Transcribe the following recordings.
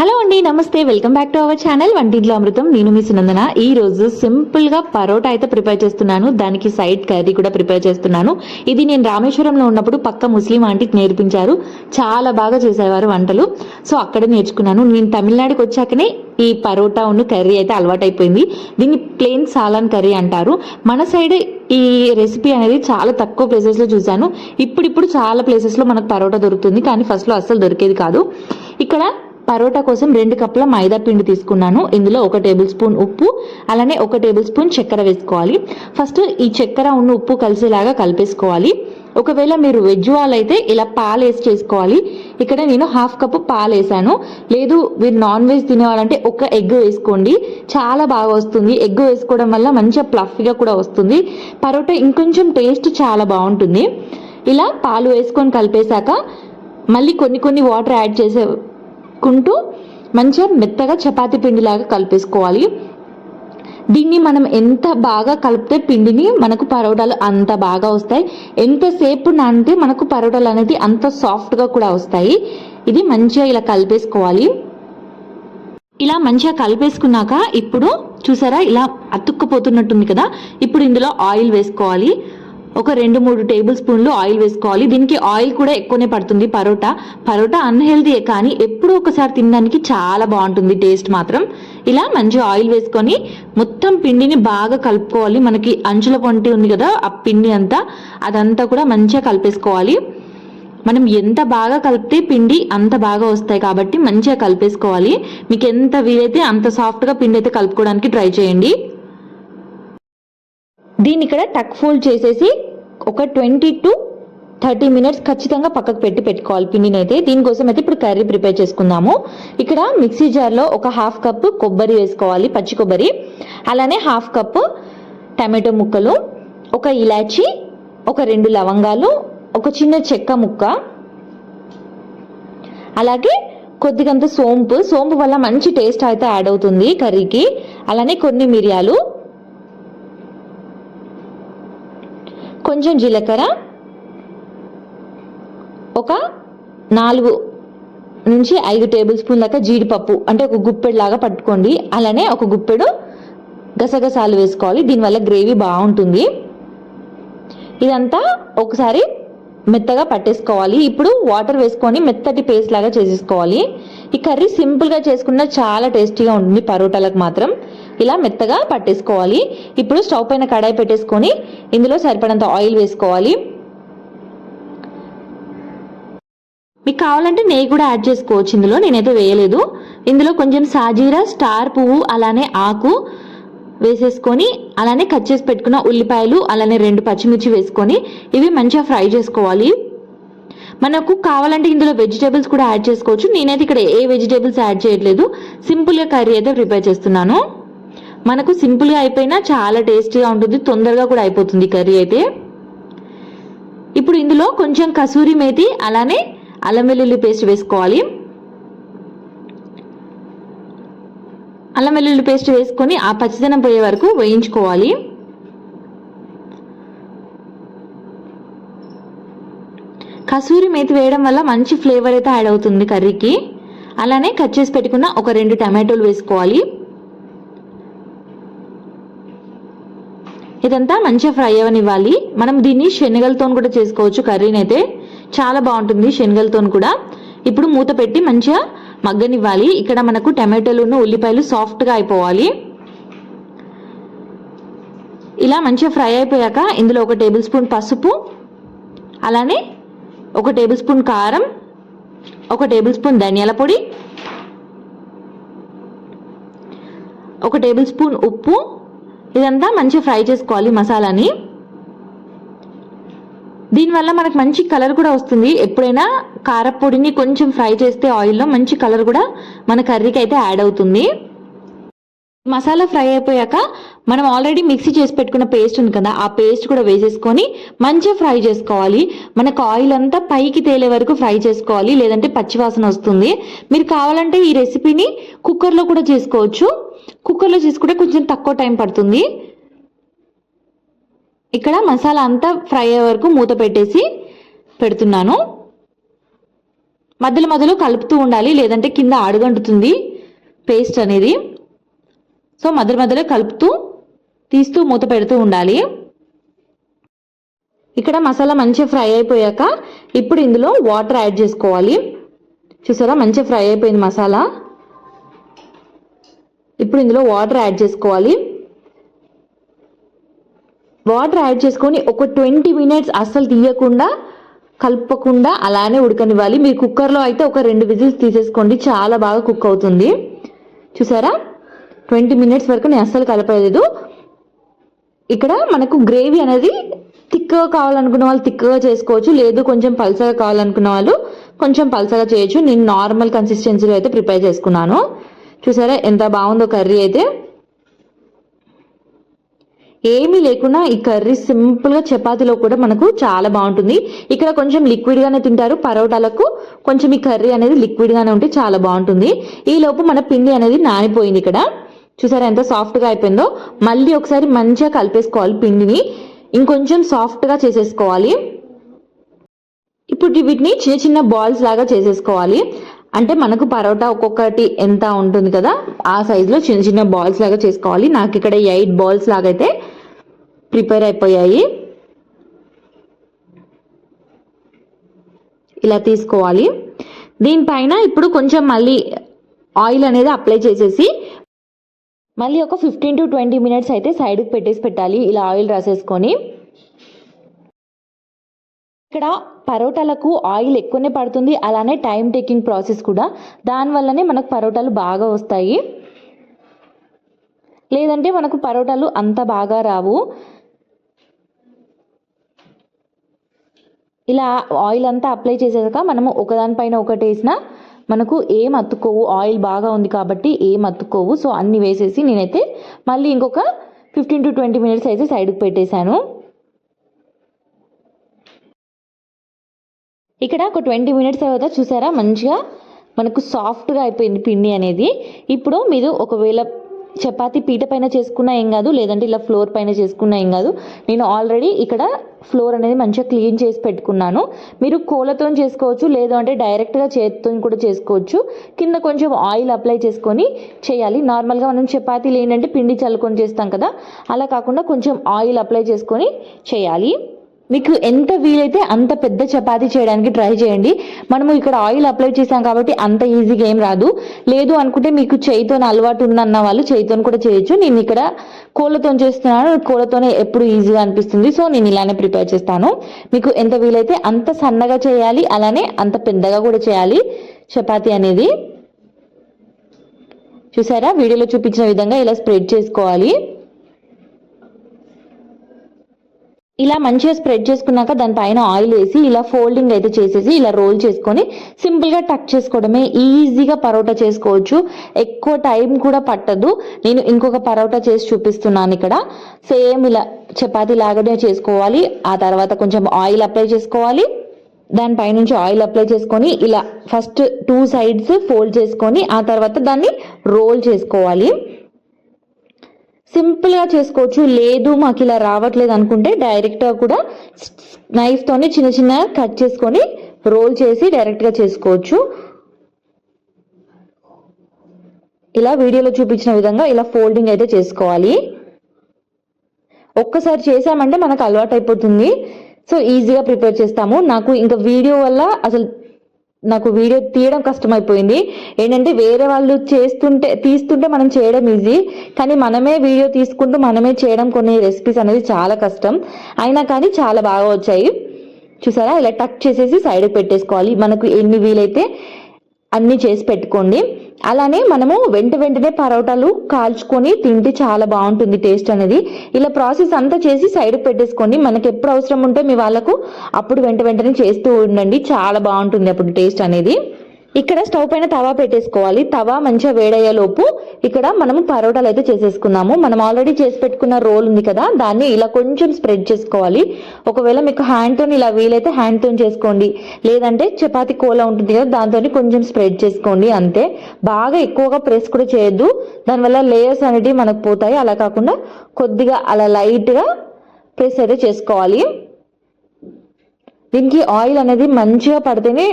Hello అండి నమస్తే. Welcome back to our channel. వంటింట్లో అమృతం నేను మీ సునందన. ఈ రోజు సింపుల్గా పరోటా అయితే ప్రిపేర్ చేస్తున్నాను. దానికి సైడ్ కర్రీ కూడా ప్రిపేర్ చేస్తున్నాను. ఇది నేను రామేశ్వరంలో ఉన్నప్పుడు పక్క ముస్లిం ఆంటీకి నేర్పించారు. చాలా బాగా చేసేవారు వంటలు. సో అక్కడ నేర్చుకున్నాను. నేను తమిళనాడుకి వచ్చాకనే ఈ పరోటా ఉన్న కర్రీ అయితే అలవాటైపోయింది. దీన్ని ప్లేన్ సాలాన్ కర్రీ అంటారు. మన సైడ్ ఈ రెసిపీ అనేది చాలా తక్కువ ప్లేసెస్లో చూశాను. ఇప్పుడిప్పుడు చాలా ప్లేసెస్లో మనకు పరోటా దొరుకుతుంది. కానీ ఫస్ట్లో అస్సలు దొరికేది కాదు. ఇక్కడ పరోటా కోసం రెండు కప్పుల మైదా పిండి తీసుకున్నాను. ఇందులో ఒక టేబుల్ స్పూన్ ఉప్పు అలానే ఒక టేబుల్ స్పూన్ చక్కెర వేసుకోవాలి. ఫస్ట్ ఈ చక్కెర ఉన్న ఉప్పు కలిసేలాగా కలిపేసుకోవాలి. ఒకవేళ మీరు వెజ్ వాళ్ళైతే ఇలా పాలు వేసి చేసుకోవాలి. ఇక్కడ నేను హాఫ్ కప్ పాలు వేసాను. లేదు మీరు నాన్ వెజ్ తినేవాళ్ళంటే ఒక ఎగ్ వేసుకోండి. చాలా బాగా వస్తుంది. ఎగ్ వేసుకోవడం వల్ల మంచిగా ప్లఫీగా కూడా వస్తుంది. పరోటా ఇంకొంచెం టేస్ట్ చాలా బాగుంటుంది. ఇలా పాలు వేసుకొని కలిపేశాక మళ్ళీ కొన్ని కొన్ని వాటర్ యాడ్ చేసే కలుపుకుంటూ మంచిగా మెత్తగా చపాతి పిండిలాగా కలిపేసుకోవాలి. దీన్ని మనం ఎంత బాగా కలిపితే పిండిని మనకు పరోటాలు అంత బాగా వస్తాయి. ఎంతసేపు నానితే మనకు పరోటాలు అనేది అంత సాఫ్ట్గా కూడా వస్తాయి. ఇది మంచిగా ఇలా కలిపేసుకోవాలి. ఇలా మంచిగా కలిపేసుకున్నాక ఇప్పుడు చూసారా ఇలా అతుక్కుపోతున్నట్టుంది కదా. ఇప్పుడు ఇందులో ఆయిల్ వేసుకోవాలి. ఒక రెండు మూడు టేబుల్ స్పూన్లు ఆయిల్ వేసుకోవాలి. దీనికి ఆయిల్ కూడా ఎక్కువనే పడుతుంది పరోటా. పరోటా అన్హెల్దీయే కానీ ఎప్పుడూ ఒకసారి తినడానికి చాలా బాగుంటుంది టేస్ట్ మాత్రం. ఇలా మంచిగా ఆయిల్ వేసుకొని మొత్తం పిండిని బాగా కలుపుకోవాలి. మనకి అంచుల పొంటి ఉంది కదా ఆ పిండి అంతా అదంతా కూడా మంచిగా కలిపేసుకోవాలి. మనం ఎంత బాగా కలిపితే పిండి అంత బాగా వస్తాయి కాబట్టి మంచిగా కలిపేసుకోవాలి. మీకు ఎంత వీలైతే అంత సాఫ్ట్గా పిండి అయితే కలుపుకోవడానికి ట్రై చేయండి. దీన్ని ఇక్కడ టక్ ఫోల్డ్ చేసేసి ఒక ట్వంటీ టు థర్టీ మినిట్స్ ఖచ్చితంగా పక్కకు పెట్టి పెట్టుకోవాలి పిండిని అయితే దీనికోసం అయితే ఇప్పుడు కర్రీ ప్రిపేర్ చేసుకుందాము. ఇక్కడ మిక్సీ జార్లో ఒక హాఫ్ కప్ కొబ్బరి వేసుకోవాలి పచ్చి కొబ్బరి. అలానే హాఫ్ కప్ టమాటో ముక్కలు ఒక ఇలాచి ఒక రెండు లవంగాలు ఒక చిన్న చెక్క ముక్క. అలాగే కొద్దిగంత సోంపు. సోంపు వల్ల మంచి టేస్ట్ అయితే యాడ్ అవుతుంది కర్రీకి. అలానే కొన్ని మిరియాలు కొంచెం జీలకర్ర. ఒక నాలుగు నుంచి ఐదు టేబుల్ స్పూన్ దాకా జీడిపప్పు అంటే ఒక గుప్పెడు లాగా పట్టుకోండి. అలానే ఒక గుప్పెడు గసగసాలు వేసుకోవాలి. దీనివల్ల గ్రేవీ బాగుంటుంది. ఇదంతా ఒకసారి మెత్తగా పట్టేసుకోవాలి. ఇప్పుడు వాటర్ వేసుకొని మెత్తటి పేస్ట్ లాగా చేసేసుకోవాలి. ఈ కర్రీ సింపుల్గా చేసుకున్న చాలా టేస్టీగా ఉంటుంది పరోటాలకు మాత్రం. ఇలా మెత్తగా పట్టేసుకోవాలి. ఇప్పుడు స్టవ్ పైన కడాయి పెట్టేసుకొని ఇందులో సరిపడంత ఆయిల్ వేసుకోవాలి. మీకు కావాలంటే నెయ్యి కూడా యాడ్ చేసుకోవచ్చు. ఇందులో నేనైతే వేయలేదు. ఇందులో కొంచెం సాజీరా స్టార్ పువ్వు అలానే ఆకు వేసేసుకొని అలానే కట్ చేసి పెట్టుకున్న ఉల్లిపాయలు అలానే రెండు పచ్చిమిర్చి వేసుకొని ఇవి మంచిగా ఫ్రై చేసుకోవాలి. మనకు కావాలంటే ఇందులో వెజిటేబుల్స్ కూడా యాడ్ చేసుకోవచ్చు. నేనైతే ఇక్కడ ఏ వెజిటేబుల్స్ యాడ్ చేయట్లేదు. సింపుల్గా కర్రీ అయితే ప్రిపేర్ చేస్తున్నాను. మనకు సింపుల్గా అయిపోయినా చాలా టేస్టీగా ఉంటుంది తొందరగా కూడా అయిపోతుంది కర్రీ అయితే. ఇప్పుడు ఇందులో కొంచెం కసూరి మేతి అలానే అల్లం వెల్లుల్లి పేస్ట్ వేసుకోవాలి. అల్లం వెల్లుల్లి పేస్ట్ వేసుకొని ఆ పచ్చిదనం పోయే వరకు వేయించుకోవాలి. కసూరి మేతి వేయడం వల్ల మంచి ఫ్లేవర్ అయితే యాడ్ అవుతుంది కర్రీకి. అలానే కట్ చేసి పెట్టుకున్న ఒక రెండు టమాటోలు వేసుకోవాలి. ఇదంతా మంచిగా ఫ్రై అవ్వనివ్వాలి మనం దీన్ని శనగలతో కూడా చేసుకోవచ్చు. కర్రీని అయితే చాలా బాగుంటుంది శనగలతో కూడా. ఇప్పుడు మూత పెట్టి మంచిగా మగ్గనివ్వాలి. ఇక్కడ మనకు టమాటోలును ఉల్లిపాయలు సాఫ్ట్గా అయిపోవాలి. ఇలా మంచిగా ఫ్రై అయిపోయాక ఇందులో ఒక టేబుల్ స్పూన్ పసుపు అలానే ఒక టేబుల్ స్పూన్ కారం ఒక టేబుల్ స్పూన్ ధనియాల పొడి ఒక టేబుల్ స్పూన్ ఉప్పు ఇదంతా మంచిగా ఫ్రై చేసుకోవాలి మసాలాని. దీనివల్ల మనకు మంచి కలర్ కూడా వస్తుంది. ఎప్పుడైనా కారపొడిని కొంచెం ఫ్రై చేస్తే ఆయిల్లో మంచి కలర్ కూడా మన కర్రీకి అయితే యాడ్ అవుతుంది. మసాలా ఫ్రై అయిపోయాక మనం ఆల్రెడీ మిక్సీ చేసి పెట్టుకున్న పేస్ట్ ఉంది కదా ఆ పేస్ట్ కూడా వేసేసుకొని మంచిగా ఫ్రై చేసుకోవాలి. మనకు ఆయిల్ అంతా పైకి తేలే వరకు ఫ్రై చేసుకోవాలి. లేదంటే పచ్చివాసన వస్తుంది. మీరు కావాలంటే ఈ రెసిపీని కుక్కర్లో కూడా చేసుకోవచ్చు. కుక్కర్లో చేసుకుంటే కొంచెం తక్కువ టైం పడుతుంది. ఇక్కడ మసాలా అంతా ఫ్రై అయ్యే వరకు మూత పెట్టేసి పెడుతున్నాను. మధ్యలో మధ్యలో కలుపుతూ ఉండాలి లేదంటే కింద అడుగంటుతుంది పేస్ట్ అనేది. సో మధ్య మధ్యలో కలుపుతూ తీస్తూ మూత పెడుతూ ఉండాలి. ఇక్కడ మసాలా మంచిగా ఫ్రై అయిపోయాక ఇప్పుడు ఇందులో వాటర్ యాడ్ చేసుకోవాలి. చూసారా మంచిగా ఫ్రై అయిపోయింది మసాలా. ఇప్పుడు ఇందులో వాటర్ యాడ్ చేసుకోవాలి. వాటర్ యాడ్ చేసుకొని ఒక ట్వంటీ మినిట్స్ అస్సలు తీయకుండా కలపకుండా అలానే ఉడకనివ్వాలి. మీరు కుక్కర్లో అయితే ఒక రెండు విజిల్స్ తీసేసుకోండి. చాలా బాగా కుక్ అవుతుంది. చూసారా? ట్వంటీ మినిట్స్ వరకు నేను అస్సలు కలపలేదు. ఇక్కడ మనకు గ్రేవీ అనేది థిక్గా కావాలనుకున్న వాళ్ళు థిక్గా చేసుకోవచ్చు. లేదు కొంచెం పల్సగా కావాలనుకున్న వాళ్ళు కొంచెం పల్సగా చేయొచ్చు. నేను నార్మల్ కన్సిస్టెన్సీలో అయితే ప్రిపేర్ చేసుకున్నాను. చూసారా? ఎంత బాగుందో కర్రీ అయితే. ఏమీ లేకుండా ఈ కర్రీ సింపుల్గా చపాతీలో కూడా మనకు చాలా బాగుంటుంది. ఇక్కడ కొంచెం లిక్విడ్గానే తింటారు పరోటాలకు. కొంచెం ఈ కర్రీ అనేది లిక్విడ్గానే ఉంటే చాలా బాగుంటుంది. ఈ లోపు మన పిండి అనేది నానిపోయింది ఇక్కడ. చూసారా ఎంత సాఫ్ట్గా అయిపోయిందో. మళ్ళీ ఒకసారి మంచిగా కలిపేసుకోవాలి పిండిని. ఇంకొంచెం సాఫ్ట్గా చేసేసుకోవాలి. ఇప్పుడు వీటిని చిన్న చిన్న బాల్స్ లాగా చేసేసుకోవాలి. అంటే మనకు పరోటా ఒక్కొక్కటి ఎంత ఉంటుంది కదా ఆ సైజులో చిన్న చిన్న బాల్స్ లాగా చేసుకోవాలి. నాకు ఇక్కడ ఎయిట్ బాల్స్ లాగా అయితే ప్రిపేర్ అయిపోయాయి. ఇలా తీసుకోవాలి. దీనిపైన ఇప్పుడు కొంచెం మళ్ళీ ఆయిల్ అనేది అప్లై చేసేసి మళ్ళీ ఒక ఫిఫ్టీన్ టు ట్వంటీ మినిట్స్ అయితే సైడ్కి పెట్టేసి పెట్టాలి. ఇలా ఆయిల్ రాసేసుకొని. ఇక్కడ పరోటాలకు ఆయిల్ ఎక్కువనే పడుతుంది. అలానే టైం టేకింగ్ ప్రాసెస్ కూడా. దానివల్లనే మనకు పరోటాలు బాగా వస్తాయి. లేదంటే మనకు పరోటాలు అంత బాగా రావు. ఇలా ఆయిల్ అంతా అప్లై చేసాక మనము ఒకదానిపైన ఒకటి వేసినా మనకు ఏం అతుక్కోవు. ఆయిల్ బాగా ఉంది కాబట్టి ఏం అతుక్కోవు. సో అన్ని వేసేసి నేనైతే మళ్ళీ ఇంకొక ఫిఫ్టీన్ టు ట్వంటీ మినిట్స్ అయితే సైడ్కి పెట్టేశాను. ఇక్కడ ఒక ట్వంటీ మినిట్స్ తర్వాత చూసారా? మంచిగా మనకు సాఫ్ట్గా అయిపోయింది పిండి అనేది. ఇప్పుడు మీరు ఒకవేళ చపాతీ పీట పైన చేసుకున్నా ఏం కాదు లేదంటే ఇలా ఫ్లోర్ పైన చేసుకున్నా ఏం కాదు. నేను ఆల్రెడీ ఇక్కడ ఫ్లోర్ అనేది మంచిగా క్లీన్ చేసి పెట్టుకున్నాను. మీరు కోలతో చేసుకోవచ్చు లేదు అంటే డైరెక్ట్గా చేతితో కూడా చేసుకోవచ్చు. కింద కొంచెం ఆయిల్ అప్లై చేసుకొని చేయాలి. నార్మల్గా మనం చపాతీలు ఏంటంటే పిండి చల్లుకొని చేస్తాం కదా అలా కాకుండా కొంచెం ఆయిల్ అప్లై చేసుకొని చేయాలి. మీకు ఎంత వీలైతే అంత పెద్ద చపాతి చేయడానికి ట్రై చేయండి. మనము ఇక్కడ ఆయిల్ అప్లై చేసాం కాబట్టి అంత ఈజీగా ఏం రాదు. లేదు అనుకుంటే మీకు చేయితో అలవాటు ఉందన్న వాళ్ళు చేయితో కూడా చేయొచ్చు. నేను ఇక్కడ కోళ్ళతో చేస్తున్నాను. కోళ్ళతోనే ఎప్పుడు ఈజీగా అనిపిస్తుంది. సో నేను ఇలానే ప్రిపేర్ చేస్తాను. మీకు ఎంత వీలైతే అంత సన్నగా చేయాలి అలానే అంత పెద్దగా కూడా చేయాలి చపాతి అనేది. చూసారా? వీడియోలో చూపించిన విధంగా ఇలా స్ప్రెడ్ చేసుకోవాలి. ఇలా మంచిగా స్ప్రెడ్ చేసుకున్నాక దానిపైన ఆయిల్ వేసి ఇలా ఫోల్డింగ్ అయితే చేసేసి ఇలా రోల్ చేసుకొని సింపుల్గా టక్ చేసుకోవడమే. ఈజీగా పరోటా చేసుకోవచ్చు. ఎక్కువ టైం కూడా పట్టదు. నేను ఇంకొక పరోటా చేసి చూపిస్తున్నాను ఇక్కడ. సేమ్ ఇలా చపాతీ లాగానే చేసుకోవాలి. ఆ తర్వాత కొంచెం ఆయిల్ అప్లై చేసుకోవాలి. దానిపైనుంచి ఆయిల్ అప్లై చేసుకొని ఇలా ఫస్ట్ టూ సైడ్స్ ఫోల్డ్ చేసుకొని ఆ తర్వాత దాన్ని రోల్ చేసుకోవాలి. సింపుల్గా చేసుకోవచ్చు. లేదు మాకు ఇలా రావట్లేదు అనుకుంటే డైరెక్ట్గా కూడా నైఫ్తోనే చిన్న చిన్న కట్ చేసుకొని రోల్ చేసి డైరెక్ట్గా చేసుకోవచ్చు. ఇలా వీడియోలో చూపించిన విధంగా ఇలా ఫోల్డింగ్ అయితే చేసుకోవాలి. ఒక్కసారి చేసామంటే మనకు అలవాటు అయిపోతుంది సో ఈజీగా ప్రిపేర్ చేస్తాము. నాకు ఇంకా వీడియో వల్ల అసలు నాకు వీడియో తీయడం కష్టమైపోయింది. ఏంటంటే వేరే వాళ్ళు చేస్తుంటే తీస్తుంటే మనం చేయడం ఈజీ కానీ మనమే వీడియో తీసుకుంటూ మనమే చేయడం కొన్ని రెసిపీస్ అనేది చాలా కష్టం. అయినా కానీ చాలా బాగా వచ్చాయి. చూసారా? ఇలా టక్ చేసేసి సైడ్కి పెట్టేసుకోవాలి. మనకు ఎన్ని వీలైతే అన్ని చేసి పెట్టుకోండి. అలానే మనము వెంట వెంటనే పరోటాలు కాల్చుకొని తింటే చాలా బాగుంటుంది టేస్ట్ అనేది. ఇలా ప్రాసెస్ అంతా చేసి సైడ్ పెట్టేసుకోండి మనకి ఎప్పుడు అవసరం ఉంటే మీ వాళ్ళకు అప్పుడు వెంట వెంటనే చేస్తూ ఉండండి. చాలా బాగుంటుంది అప్పుడు టేస్ట్ అనేది. ఇక్కడ స్టవ్ పైన తవా పెట్టేసుకోవాలి. తవా మంచిగా వేడయ్యేలోపు ఇక్కడ మనము పరోటాలు అయితే చేసేసుకుందాము మనం ఆల్రెడీ చేసి పెట్టుకున్న రోల్ ఉంది కదా దాన్ని ఇలా కొంచెం స్ప్రెడ్ చేసుకోవాలి. ఒకవేళ మీకు హ్యాండ్తో ఇలా వీలైతే హ్యాండ్తో చేసుకోండి. లేదంటే చపాతి కోల ఉంటుంది కదా దాంతో కొంచెం స్ప్రెడ్ చేసుకోండి అంతే. బాగా ఎక్కువగా ప్రెస్ కూడా చేయొద్దు. దానివల్ల లేయర్స్ అనేటివి మనకు పోతాయి. అలా కాకుండా కొద్దిగా అలా లైట్గా ప్రెస్ అయితే చేసుకోవాలి. దీనికి ఆయిల్ అనేది మంచిగా పడితేనే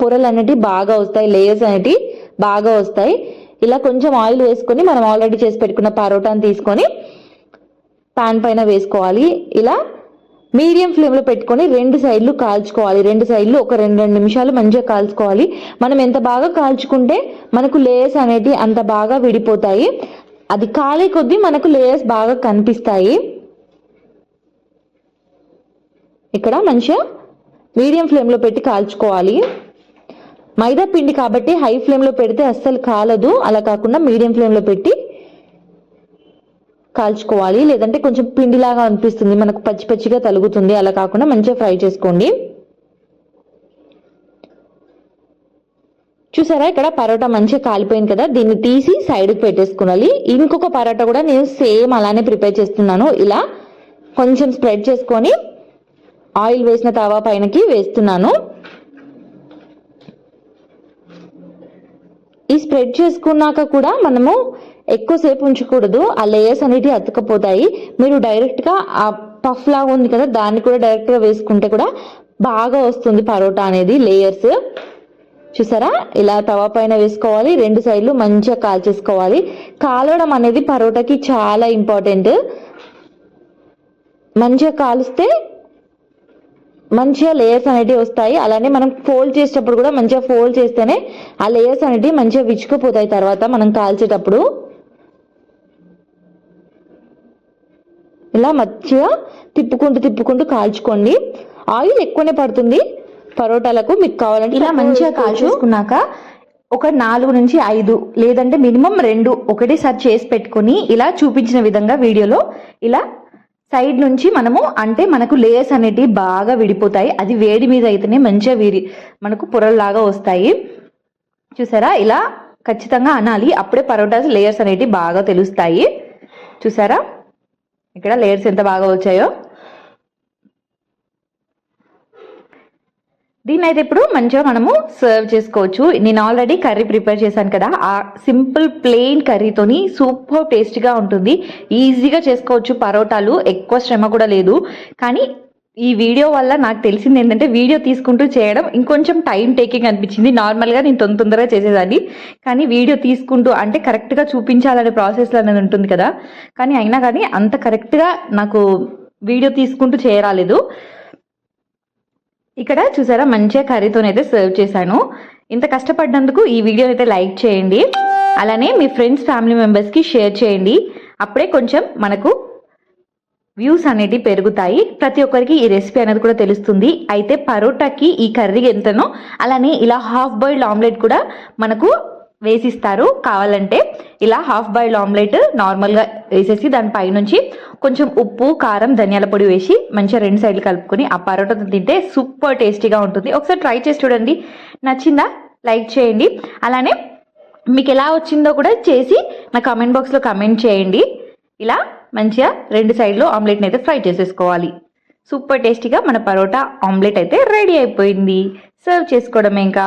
పొరలు అనేటివి బాగా వస్తాయి లేయర్స్ అనేటివి బాగా వస్తాయి. ఇలా కొంచెం ఆయిల్ వేసుకొని మనం ఆల్రెడీ చేసి పెట్టుకున్న పరోటాని తీసుకొని పాన్ పైన వేసుకోవాలి. ఇలా మీడియం ఫ్లేమ్లో పెట్టుకొని రెండు సైడ్లు కాల్చుకోవాలి. రెండు సైడ్లు ఒక రెండు రెండు నిమిషాలు మంచిగా కాల్చుకోవాలి. మనం ఎంత బాగా కాల్చుకుంటే మనకు లేయర్స్ అనేటివి అంత బాగా విడిపోతాయి. అది కాలే కొద్దీ మనకు లేయర్స్ బాగా కనిపిస్తాయి. ఇక్కడ మంచిగా మీడియం ఫ్లేమ్లో పెట్టి కాల్చుకోవాలి. మైదా పిండి కాబట్టి హై ఫ్లేమ్లో పెడితే అస్సలు కాలదు. అలా కాకుండా మీడియం ఫ్లేమ్లో పెట్టి కాల్చుకోవాలి. లేదంటే కొంచెం పిండిలాగా అనిపిస్తుంది. మనకు పచ్చి పచ్చిగా తలుగుతుంది. అలా కాకుండా మంచిగా ఫ్రై చేసుకోండి. చూసారా? ఇక్కడ పరోటా మంచిగా కాలిపోయింది కదా. దీన్ని తీసి సైడ్కి పెట్టేసుకోవాలి. ఇంకొక పరోటా కూడా నేను సేమ్ అలానే ప్రిపేర్ చేస్తున్నాను. ఇలా కొంచెం స్ప్రెడ్ చేసుకొని ఆయిల్ వేసిన తవా పైనకి వేస్తున్నాను. ఈ స్ప్రెడ్ చేసుకున్నాక కూడా మనము ఎక్కువసేపు ఉంచకూడదు. ఆ లేయర్స్ అనేటివి అతుకపోతాయి మీరు డైరెక్ట్గా ఆ పఫ్ లాగా ఉంది కదా దాన్ని కూడా డైరెక్ట్గా వేసుకుంటే కూడా బాగా వస్తుంది పరోటా అనేది లేయర్స్ చూసారా? ఇలా తవా పైన వేసుకోవాలి. రెండు సైడ్లు మంచిగా కాల్చేసుకోవాలి. కాలవడం అనేది పరోటాకి చాలా ఇంపార్టెంట్ మంచిగా కాలుస్తే మంచిగా లేయర్స్ అనేటివి వస్తాయి. అలానే మనం ఫోల్డ్ చేసేటప్పుడు కూడా మంచిగా ఫోల్డ్ చేస్తేనే ఆ లేయర్స్ అనేటివి మంచిగా విచ్చుకుపోతాయి తర్వాత మనం కాల్చేటప్పుడు. ఇలా మంచిగా తిప్పుకుంటూ తిప్పుకుంటూ కాల్చుకోండి. ఆయిల్ ఎక్కువనే పడుతుంది. పరోటాలకు మీకు కావాలంటే ఇలా మంచిగా కాల్చేసుకున్నాక ఒక నాలుగు నుంచి ఐదు లేదంటే మినిమం రెండు ఒకటేసారి చేసి పెట్టుకొని ఇలా చూపించిన విధంగా వీడియోలో ఇలా సైడ్ నుంచి మనము అంటే మనకు లేయర్స్ అనేటివి బాగా విడిపోతాయి. అది వేడి మీద అయితేనే మంచిగా విరి మనకు పొరల్లాగా వస్తాయి. చూసారా? ఇలా ఖచ్చితంగా అనాలి. అప్పుడే పరోటాస్ లేయర్స్ అనేటివి బాగా తెలుస్తాయి. చూసారా? ఇక్కడ లేయర్స్ ఎంత బాగా వచ్చాయో? దీన్ని అయితే ఇప్పుడు మంచిగా మనము సర్వ్ చేసుకోవచ్చు. నేను ఆల్రెడీ కర్రీ ప్రిపేర్ చేశాను కదా. ఆ సింపుల్ ప్లెయిన్ కర్రీతోని సూపర్ టేస్ట్గా ఉంటుంది. ఈజీగా చేసుకోవచ్చు. పరోటాలు ఎక్కువ శ్రమ కూడా లేదు. కానీ ఈ వీడియో వల్ల నాకు తెలిసింది ఏంటంటే వీడియో తీసుకుంటూ చేయడం ఇంకొంచెం టైం టేకింగ్ అనిపించింది. నార్మల్గా నేను తొందర తొందరగా చేసేదాన్ని. కానీ వీడియో తీసుకుంటూ అంటే కరెక్ట్గా చూపించాలనే ప్రాసెస్ అనేది ఉంటుంది కదా. కానీ అయినా కానీ అంత కరెక్ట్గా నాకు వీడియో తీసుకుంటూ చేయరాలేదు. ఇక్కడ చూసారా మంచిగా కర్రీతోనైతే సర్వ్ చేశాను. ఇంత కష్టపడినందుకు ఈ వీడియో అయితే లైక్ చేయండి. అలానే మీ ఫ్రెండ్స్ ఫ్యామిలీ మెంబర్స్కి షేర్ చేయండి. అప్పుడే కొంచెం మనకు వ్యూస్ అనేటివి పెరుగుతాయి. ప్రతి ఒక్కరికి ఈ రెసిపీ అనేది కూడా తెలుస్తుంది. అయితే పరోటాకి ఈ కర్రీ ఎంతనో అలానే ఇలా హాఫ్ బాయిల్డ్ ఆమ్లెట్ కూడా మనకు వేసిస్తారు. కావాలంటే ఇలా హాఫ్ బాయిల్డ్ ఆమ్లెట్ నార్మల్గా వేసేసి దాని పైనుంచి కొంచెం ఉప్పు కారం ధనియాల పొడి వేసి మంచిగా రెండు సైడ్లు కలుపుకొని ఆ పరోటాతో తింటే సూపర్ టేస్టీగా ఉంటుంది. ఒకసారి ట్రై చేసి చూడండి. నచ్చిందా? లైక్ చేయండి. అలానే మీకు ఎలా వచ్చిందో కూడా చేసి నా కమెంట్ బాక్స్లో కమెంట్ చేయండి. ఇలా మంచిగా రెండు సైడ్లో ఆమ్లెట్ని అయితే ఫ్రై చేసేసుకోవాలి. సూపర్ టేస్టీగా మన పరోటా ఆమ్లెట్ అయితే రెడీ అయిపోయింది. సర్వ్ చేసుకోవడమే ఇంకా.